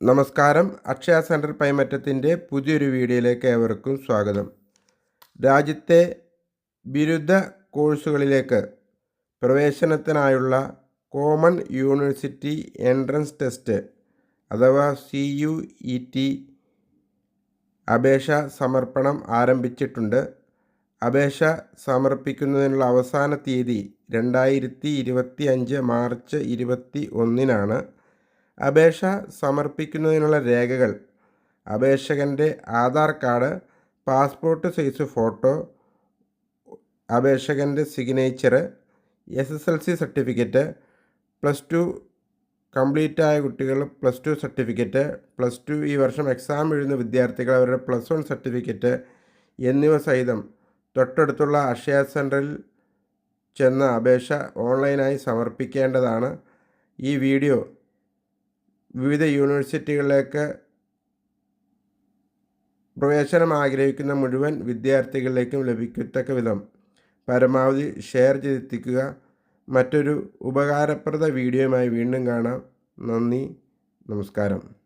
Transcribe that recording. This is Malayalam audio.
നമസ്കാരം. അക്ഷയ സെന്റർ പൈമറ്റത്തിന്റെ പുതിയൊരു വീഡിയോയിലേക്ക് ഏവർക്കും സ്വാഗതം. രാജ്യത്തെ ബിരുദ കോഴ്സുകളിലേക്ക് പ്രവേശനത്തിനായുള്ള കോമൺ യൂണിവേഴ്സിറ്റി എൻട്രൻസ് ടെസ്റ്റ് അഥവാ സി യു ഇ ടി അപേക്ഷ സമർപ്പണം ആരംഭിച്ചിട്ടുണ്ട്. അപേക്ഷ സമർപ്പിക്കുന്നതിനുള്ള അവസാന തീയതി രണ്ടായിരത്തി ഇരുപത്തി അഞ്ച് മാർച്ച് ഇരുപത്തി ഒന്നിനാണ് അപേക്ഷ സമർപ്പിക്കുന്നതിനുള്ള രേഖകൾ അപേക്ഷകന്റെ Aadhaar card passport size photo അപേക്ഷകന്റെ signature S S L C certificate plus two complete ആയ കുട്ടികൾ plus two certificate plus two ഈ വർഷം എക്സാം എഴുതുന്ന വിദ്യാർത്ഥികൾ അവരുടെ പ്ലസ് വൺ സർട്ടിഫിക്കറ്റ് എന്നിവ സഹിതം തൊട്ടടുത്തുള്ള അക്ഷയ സെന്ററിൽ ചെന്ന അപേക്ഷ ഓൺലൈനായി സമർപ്പിക്കേണ്ടതാണ്. ഈ വീഡിയോ വിവിധ യൂണിവേഴ്സിറ്റികളിലേക്ക് പ്രവേശനം ആഗ്രഹിക്കുന്ന മുഴുവൻ വിദ്യാർത്ഥികളിലേക്കും ലഭിക്കത്തക്ക വിധം പരമാവധി ഷെയർ ചെയ്തെത്തിക്കുക. മറ്റൊരു ഉപകാരപ്രദ വീഡിയോയുമായി വീണ്ടും കാണാം. നന്ദി. നമസ്കാരം.